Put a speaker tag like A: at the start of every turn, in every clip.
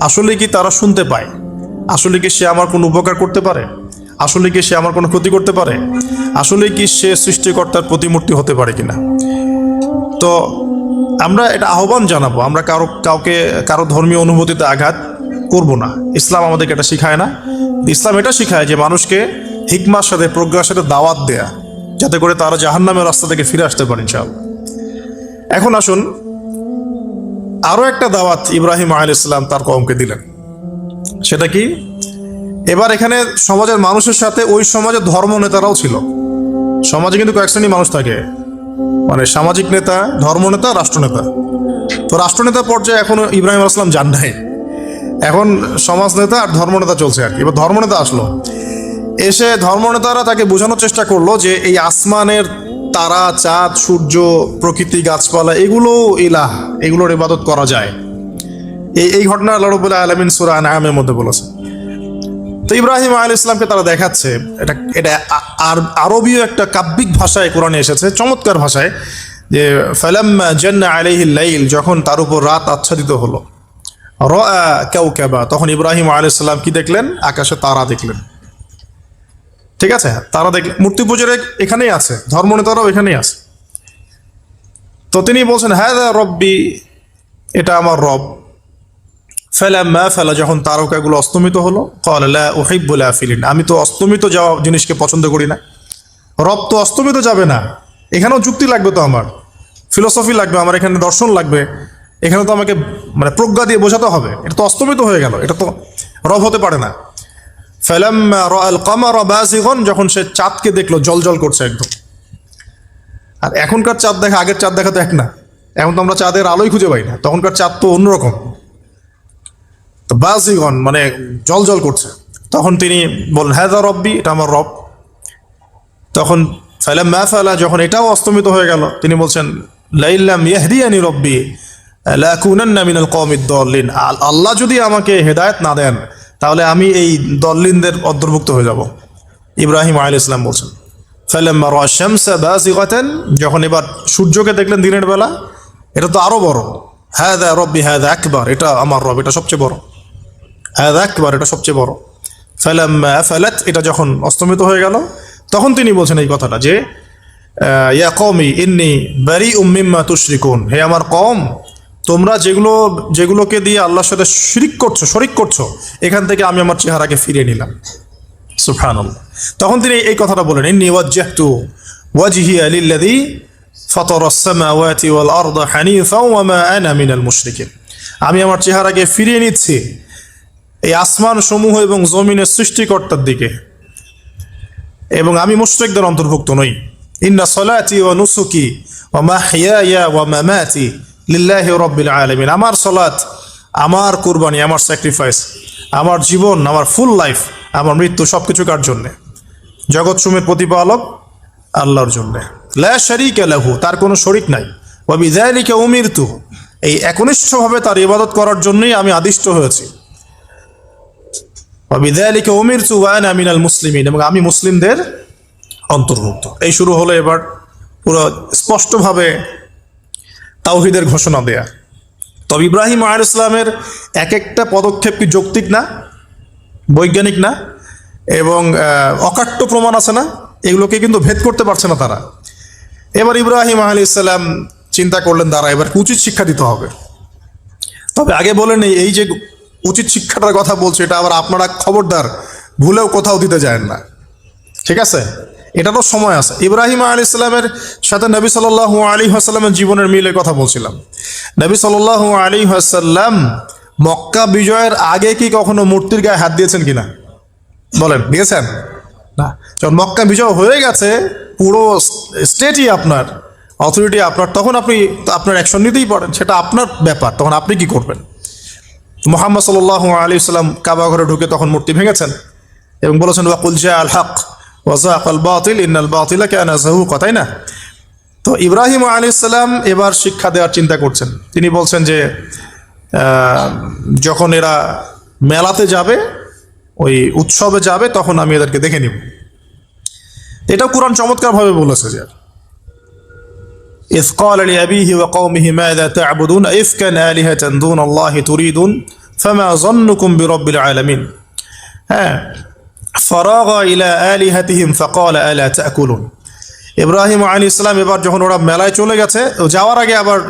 A: আসলে কি তারা শুনতে পায়? আসলে কি সে আমার কোনো উপকার করতে পারে? আসলে কি সে আমার কোনো ক্ষতি করতে পারে? আসলে কি সে সৃষ্টিকর্তার প্রতিমূর্তি হতে পারে কিনা? তো আমরা এটা আহ্বান জানাব। আমরা কারও কাউকে কারও ধর্মীয় অনুভূতিতে আঘাত করব না। ইসলাম আমাদেরকে এটা শিখায় না। ইসলাম এটা শিখায় যে মানুষকে হিকমার সাথে, প্রজ্ঞার সাথে দাওয়াত দেয়া, যাতে করে তারা জাহান্নামের রাস্তা থেকে ফিরে আসতে পারেন সব এখন আসুন আরও একটা দাওয়াত ইব্রাহিম আল ইসলাম তার কমকে দিলেন। সেটা কি? এবার এখানে সমাজের মানুষের সাথে ওই সমাজের ধর্ম নেতারাও ছিল। সমাজে কিন্তু কয়েক শ্রেণি মানুষ থাকে। মানে সামাজিক নেতা ধর্মনেতা রাষ্ট্রনেতা তো রাষ্ট্রনেতা পর্যায়ে এখন ইব্রাহিম আসলাম যান নাই। এখন সমাজ নেতা আর ধর্মনেতা চলছে আর কি। এবার ধর্মনেতা আসলো। এসে ধর্মনেতারা তাকে বোঝানোর চেষ্টা করল যে এই আসমানের তারা, চাঁদ, সূর্য, প্রকৃতি, গাছপালা এগুলো ইলাহ, এগুলোর ইবাদত করা যায়। এই এই ঘটনা আল্লাহ রবুল্লাহ আলমিন সুরা নায়ামের মধ্যে বলেছে তো ইব্রাহিম আল ইসলামকে তারা দেখাচ্ছে, এটা এটা আর, আরবীয় একটা কাব্যিক ভাষায় কোরআনে এসেছে, চমৎকার ভাষায়, যে ফালাম জান্না আলাইহিল লাইল, যখন তার উপর রাত আচ্ছাদিত হলো। র কেউ কেবা তখন ইব্রাহিম আল ইসলাম কি দেখলেন? আকাশে তারা দেখলেন। ঠিক আছে? তারা দেখলেন মূর্তি পুজোর এখানেই আছে, ধর্মনেতারাও এখানেই আছে। তো তিনি বলছেন হ্যাঁ রব্বি, এটা আমার রব। ফেলা ম্যা ফেলা, যখন তারকাগুলো অস্তমিত হলো কলা ওহিবুল আফিলিন আমি তো অস্তমিত যাওয়া জিনিসকে পছন্দ করি না। রব তো অস্তমিত যাবে না। এখানেও যুক্তি লাগবে তো আমার, ফিলোসফি লাগবে, আমার এখানে দর্শন লাগবে। এখানে তো আমাকে মানে প্রজ্ঞা দিয়ে বোঝাতে হবে। এটা তো অস্তমিত হয়ে গেল, এটা তো রব হতে পারে না। ফেলাম আল কামার বাজিগন যখন সে চাঁদকে দেখল জল জল করছে একদম। আর এখনকার চাঁদ দেখা, আগের চাঁদ দেখা তো এক না। এখন তো আমরা চাঁদের আলোই খুঁজে পাই না। তখনকার চাঁদ তো অন্যরকম। তো বাজিগন মানে জল জল করছে। তখন তিনি বললেন হ্যাঁ রব্বি, এটা আমার রব। তখন ফাইলাম মা ফালা, যখন এটাও অস্তমিত হয়ে গেল, তিনি বলছেন লাইল্লাম ইয়াহদিয়ানি রব্বি লাকুনান্না মিনাল কওমিদ দল্লিন। আল- আল্লাহ যদি আমাকে হেদায়েত না দেন তাহলে আমি এই দল্লিনদের অন্তর্ভুক্ত হয়ে যাব। ইব্রাহিম আলাইহিস ইসলাম বলছেন বাজিগাতান যখন এবার সূর্যকে দেখলেন দিনের বেলা, এটা তো আরও বড়। হ্যাঁ দা রব্বি হ্যাঁ দা আকবার এটা আমার রব, এটা সবচেয়ে বড়। হ্যাঁ একবার এটা সবচেয়ে বড়। ফালাম্মা ফালাত এটা যখন অস্তমিত হয়ে গেল, তখন তিনি বলছেন এই কথাটা যে ইয়া কওমি, ইন্নি বারি উম্মিম্মা তুশরিকুন হে আমার কম তোমরা যেগুলো, যেগুলোকে দিয়ে আল্লাহর সাথে শিরিক করছ, শরিক করছ, এখান থেকে আমি আমার চেহারাকে ফিরিয়ে নিলাম। সুবহানাল্লাহ। তখন তিনি এই কথাটা বলেন, ইন্নি ওয়াজ্জাহতু ওয়াজহিয়া লিল্লাযী ফাতারা আস-সামাওয়াতি ওয়াল আরদা হানিফা ওয়া মা আনা মিনাল মুশরিকিন। আমি আমার চেহারাকে ফিরিয়ে নিচ্ছি এই আসমান সমূহ এবং জমিনের সৃষ্টিকর্তার দিকে। এবং আমি মুশরিকদের অন্তর্ভুক্ত নই। ইন্না সলাতি ওয়া নুসুকি ওয়া মাহইয়ায়া ওয়া মামাতি লিল্লাহি রাব্বিল আলামিন। আমার সলাত, আমার কুরবানি, আমার স্যাক্রিফাইস আমার জীবন, আমার ফুল লাইফ আমার মৃত্যু, সবকিছু কার জন্যে? জগৎ সুমের প্রতিপালক আল্লাহর জন্য। লা শারিকা লাহু, তার কোনো শরিক নাই। ওয়া বিযালিকা উমিরতু এই একনিষ্ঠভাবে তার ইবাদত করার জন্যই আমি আদিষ্ট হয়েছি। ওয়া বিযালিকা উমিরতু, ওয়া আনা মিনাল মুসলিমিন, এবং আমি মুসলিমদের অন্তর্ভুক্ত। এই শুরু হলো এবার পুরো স্পষ্টভাবে তাওহিদের ঘোষণা দেয়া। তবে ইব্রাহিম আল ইসলামের এক একটা পদক্ষেপ কি যৌক্তিক না? বৈজ্ঞানিক না? এবং অকাট্য প্রমাণ আছে না? এগুলোকে কিন্তু ভেদ করতে পারছে না তারা। এবার ইব্রাহিম আলী ইসলাম চিন্তা করলেন দ্বারা এবার উচিত শিক্ষা দিতে হবে? তবে আগে বলেন এই- এই যে উচিত শিক্ষাটার কথা বলছে, এটা আবার আপনারা খবরদার, ভুলেও কোথাও দিতে যায় না। ঠিক আছে? এটারও সময় আছে। ইব্রাহিম আলী ইসলামের সাথে নবী সাল আলী হাসাল্লামের জীবনের মিলের কথা বলছিলাম। নবী সাল আলী হাসাল্লাম মক্কা বিজয়ের আগে কি কখনো মূর্তির গায়ে হাত দিয়েছেন কিনা? বলেন, দিয়েছেন? না। যখন মক্কা বিজয় হয়ে গেছে, পুরো স্টেটই আপনার, অথরিটি আপনার, তখন আপনি, আপনার অ্যাকশন নিতেই পারেন, সেটা আপনার ব্যাপার, তখন আপনি কি করবেন? মোহাম্মদ সাল আলী সাল্লাম কাবা ঘরে ঢুকে তখন মূর্তি ভেঙেছেন এবং বলেছেন ওয়াকুল জা আল হক। ওয়াজাক আল বাতিল ইন্নাল বাতিলা কেনা জাহুকা তাই না তো ইব্রাহিম আলী ইসলাম এবার শিক্ষা দেওয়ার চিন্তা করছেন তিনি বলছেন যে আহ, যখন এরা মেলাতে যাবে ওই উৎসবে যাবে তখন আমি এদেরকে দেখে নিব এটাও কোরআন চমৎকারভাবে বলেছে যে إذ قال لأبيه وقومه ماذا تعبدون إفكا آلهة دون الله تريدون فما ظنكم برب العالمين ها ফকল ইব্রাহিম আলী ইসলাম এবার যখন ওরা মেলায় চলে গেছে যাওয়ার আগে আবার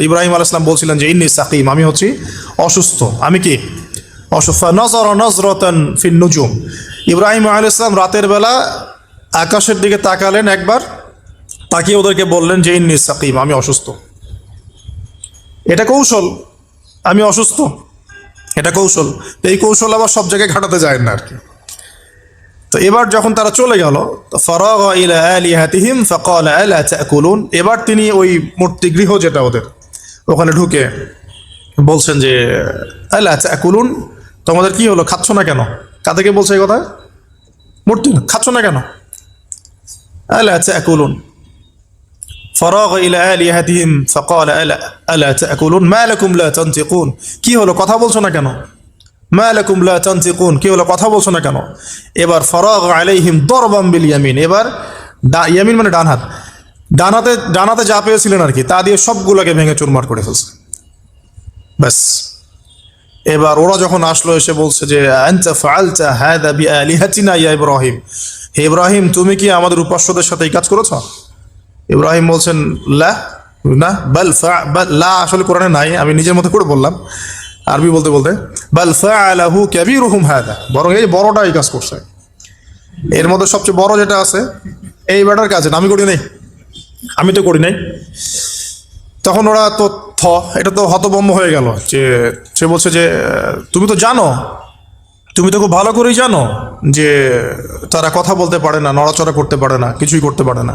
A: ইব্রাহিম আলী ইসলাম বলছিলেন যে, ইন্নি সাকিম, আমি হচ্ছি অসুস্থ। আমি কি? অসুস্থ। নজর নজরতন ফিন নুজুম। ইব্রাহিম আলী ইসলাম রাতের বেলা আকাশের দিকে তাকালেন একবার, তাকিয়ে ওদেরকে বললেন যে, ইন্নি সাকিম, আমি অসুস্থ। এটা কৌশল। আমি অসুস্থ। এটা কৌশল। এই কৌশল আবার সব জায়গায় ঘাটাতে যায় না আর কি। তো এবার যখন তারা চলে গেল ফরাগ ইলা আলিহাতিহিম ফাকাল আলা তাকুলুন এবার তিনি ওই মূর্তি গৃহ যেটা ওদের ওখানে ঢুকে বলছেন যে আলা তাকুলুন তোমাদের কি হলো খাচ্ছ না কেন কাদেরকে বলছে এই কথা মূর্তি খাচ্ছ না কেন আলা তাকুলুন فراغ إلى آلهتهم فقال ألا ألا تأكلون ما لكم لا تنطقون কি হলো কথা বলছো না কেন মায়ালাকুমলা চান্তিকুন কি বলে কথা বলছো না কেন? এবার ফরাগ আলাইহিম দরবাম বিল ইয়ামিন, এবার ইয়ামিন মানে ডান হাত। ডানাতে ডান হাতে যা পেয়েছিলেন আর কি, তা দিয়ে সবগুলোকে ভেঙে চুরমার করে ফেলছে। ব্যাস। এবার ওরা যখন আসলো, এসে বলছে যে ইব্রাহিম। হে ইব্রাহিম, তুমি কি আমাদের উপাস্যদের সাথে এই কাজ করেছ? ইব্রাহিম বলছেন, লা, না বল, লা আসলে কোরআনে নাই, আমি নিজের মতো করে বললাম। আরবি বলতে বলতে, বাল ফাআলাহু কাবীরুহুম হাদা বরং এই বড়টা এই কাজ করছে। এর মধ্যে সবচেয়ে বড় যেটা আছে, এই ব্যাটার কাজ আমি করি নাই। আমি তো করি নাই। তখন ওরা তো থ, এটা তো হতবম্ব হয়ে গেল যে, সে বলছে যে, তুমি তো জানো, তুমি তো খুব ভালো করেই জানো যে, তারা কথা বলতে পারে না, নড়াচড়া করতে পারে না, কিছুই করতে পারে না।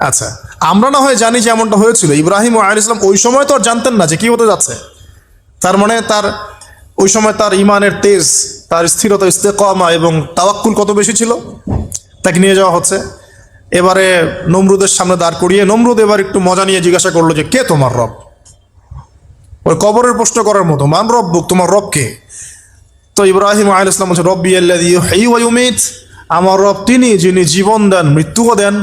A: আচ্ছা আমরা না হয় জানি যে এমনটা হয়েছিল। ইব্রাহিম আলী ইসলাম ওই সময় তো আর জানতেন না যে কি হতে যাচ্ছে। তার মানে তার, ওই সময় তার ইমানের তেজ, তার স্থিরতা, ইস্তেকমা এবং তাওয়াক্কুল কত বেশি ছিল? তাকে নিয়ে যাওয়া হচ্ছে। এবারে নমরুদের সামনে দাঁড় করিয়ে নমরুদ এবার একটু মজা নিয়ে জিজ্ঞাসা করল যে, কে তোমার রব? ওই কবরের প্রশ্ন করার মতো, মান রব বুক তোমার রব কে? তো ইব্রাহিম আল ইসলাম বলছে, রব্বি আল্লাহ আমার রব তিনি যিনি জীবন দেন, মৃত্যুও দেন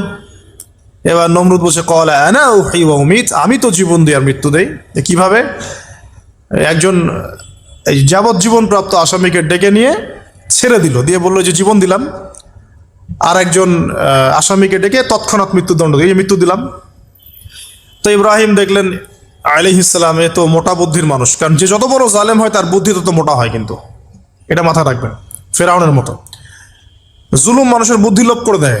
A: এবার নমরুদ বলছে, কলা আনা হেই উমিত, আমি তো জীবন দিই আর মৃত্যু দেই। কীভাবে? একজন এই যাবজ্জীবন প্রাপ্ত আসামিকে ডেকে নিয়ে ছেড়ে দিল, দিয়ে বলল যে জীবন দিলাম। আর একজন আসামিকে ডেকে তৎক্ষণাৎ মৃত্যুদণ্ড দিয়ে মৃত্যু দিলাম। তো ইব্রাহিম দেখলেন আলি ইসলাম এ তো মোটা বুদ্ধির মানুষ, কারণ যে যত বড় জালেম হয়, তার বুদ্ধি তত মোটা হয় কিন্তু। এটা মাথা রাখবেন, ফেরাউনের মতো। জুলুম মানুষের বুদ্ধি লোপ করে দেয়।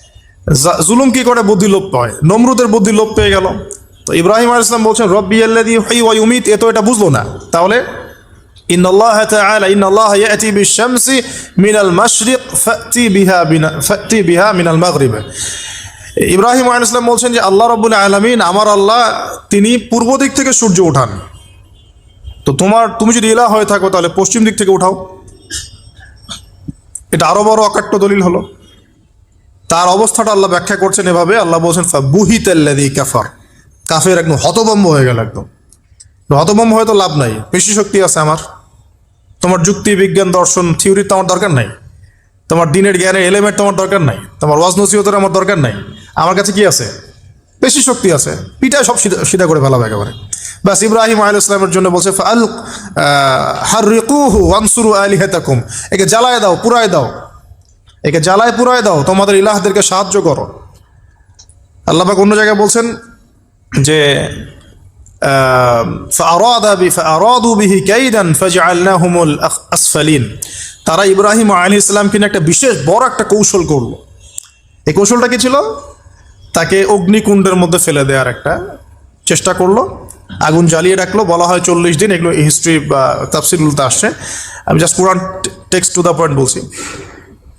A: জুলুম কি করে? বুদ্ধি লোপ পায় নমরুদের বুদ্ধি লোপ পেয়ে গেল। তো ইব্রাহিম আল ইসলাম বলছেন, রব্বি আল্লাদি হাই ওয়াই উমিত এ তো এটা বুঝলো না। তাহলে ইন আল্লাহ তাআলা ইন আল্লাহ ইয়াতি বিশ-শামসি মিনাল মাশরিক, ফাতি বিহা বিনা, ফাতি বিহা মিনাল মাগরিব। ইব্রাহিম আল ইসলাম বলছেন যে, আল্লাহ রব্বুল আলামিন, আমার আল্লাহ, তিনি পূর্ব দিক থেকে সূর্য ওঠান তো তোমার, তুমি যদি ইলা হয়ে থাকো, তাহলে পশ্চিম দিক থেকে উঠাও। এটা আরও বড় অকাট্য দলিল হলো। তার অবস্থাটা আল্লাহ ব্যাখ্যা করছেন এভাবে, আল্লাহ বলছেন বুহিত কাফার। কাফের একদম হতবম্ব হয়ে গেল একদম। হতবম্ব হয়ে তো লাভ নাই। বেশি শক্তি আছে আমার। তোমার যুক্তি, বিজ্ঞান, দর্শন, থিওরি তো আমার দরকার নাই। তোমার দিনের জ্ঞানের এলিমেন্ট তোমার দরকার নাই। তোমার ওয়াজ নসিহতের আমার দরকার নাই। আমার কাছে কি আছে? বেশি শক্তি আছে। পিটায় সব সিধা সিধা করে ফেলাবে একেবারে। ব্যাস, ইব্রাহিম আল ইসলামের জন্য বলছে আল হারিকুহু ওয়ানসুরু আলিহাতাকুম। একে জ্বালায় দাও পুরায় দাও। একে জ্বালায় পুরায় দাও, তোমাদের ইলাহদেরকে সাহায্য করো। আল্লাহবাক অন্য জায়গায় বলছেন যে তারা ইব্রাহিম আলী ইসলামকে নিয়ে একটা বিশেষ বড় একটা কৌশল করল। এই কৌশলটা কি ছিল? তাকে অগ্নিকুণ্ডের মধ্যে ফেলে দেওয়ার একটা চেষ্টা করল। আগুন জ্বালিয়ে রাখল, বলা হয় চল্লিশ দিন, এগুলো হিস্ট্রি বা তাফসিলগুলোতে আসছে। আমি জাস্ট পুরান টেক্সট টু দ্য পয়েন্ট বলছি।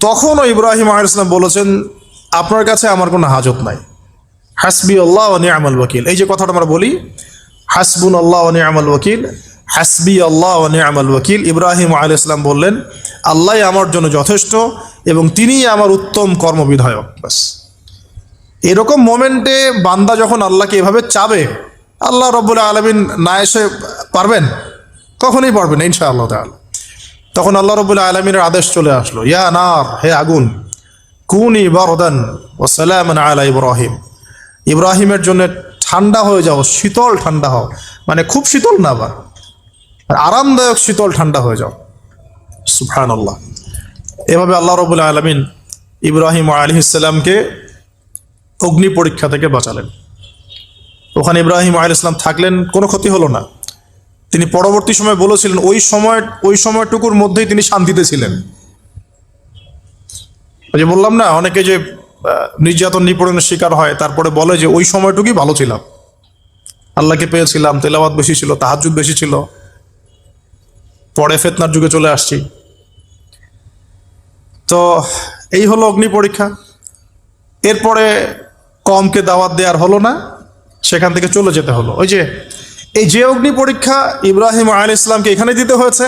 A: তখনও ইব্রাহিম আলী ইসলাম বলেছেন, আপনার কাছে আমার কোনো হাজত নাই। হাসবি আল্লাহ ও নিয়ামাল ওয়াকিল। এই যে কথাটা আমরা বলি, হাসবুন আল্লাহ ও নিয়ামাল ওয়াকিল। হাসবি আল্লাহ ও নিয়ামাল ওয়াকিল। ইব্রাহিম আলী ইসলাম বললেন, আল্লাহ আমার জন্য যথেষ্ট এবং তিনিই আমার উত্তম কর্মবিধায়ক। ব্যাস। এরকম মোমেন্টে বান্দা যখন আল্লাহকে এভাবে চাবে, আল্লাহ রব্বুল আলমিন না এসে পারবেন? কখনোই পারবেন ইনশা আল্লাহ তাআলা। তখন আল্লাহ রব্বুল আলমিনের আদেশ চলে আসলো, ইয়া নার, হে আগুন, কুনি বারদান ও সালামান আলা ইব্রাহিম। ইব্রাহিমের জন্য ঠান্ডা হয়ে যাও, শীতল ঠান্ডা হও। মানে খুব শীতল না আবার আর আরামদায়ক শীতল ঠান্ডা হয়ে যাও। সুফান আল্লাহ এভাবে আল্লাহ রবুল্লা আলমিন ইব্রাহিম আলী ইসলামকে অগ্নি পরীক্ষা থেকে বাঁচালেন। ওখানে ইব্রাহিম আলী ইসলাম থাকলেন, কোনো ক্ষতি হলো না। তিনি পরবর্তী সময় বলেছিলেন, ওই সময়, ওই সময়টুকুর মধ্যেই তিনি শান্তিতে ছিলেন। ওই যে বললাম না, অনেকে যে নির্যাতন নিপীড়নের শিকার হয়, তারপরে বলে যে, ওই সময়টুকুই ভালো ছিলাম। আল্লাহকে পেয়েছিলাম, তেলাওয়াত বেশি ছিল তাহাজুদ বেশি ছিল। পরে ফেতনার যুগে চলে আসছি। তো, এই হলো অগ্নি পরীক্ষা। এরপরে কমকে দাওয়াত দেওয়ার হলো না, সেখান থেকে চলে যেতে হলো। ওই যে এই যে অগ্নি পরীক্ষা ইব্রাহিম আলী ইসলামকে এখানে দিতে হয়েছে,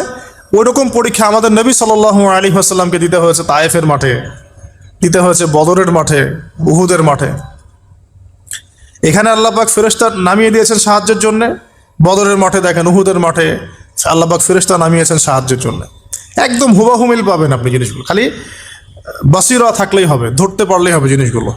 A: ওইরকম পরীক্ষা আমাদের নবী সাল আলী আসাল্লামকে দিতে হয়েছে তায়েফের মাঠে, দিতে হয়েছে বদরের মাঠে, উহুদের মাঠে। এখানে আল্লাহবাক ফেরেস্তা নামিয়ে দিয়েছেন সাহায্যের জন্য। বদরের মাঠে দেখেন, উহুদের মাঠে আল্লাহবাক ফেরেস্তা নামিয়েছেন সাহায্যের জন্য। একদম হুবাহুমিল পাবেন আপনি জিনিসগুলো। খালি বাসিরা থাকলেই হবে, ধরতে পারলেই হবে জিনিসগুলো।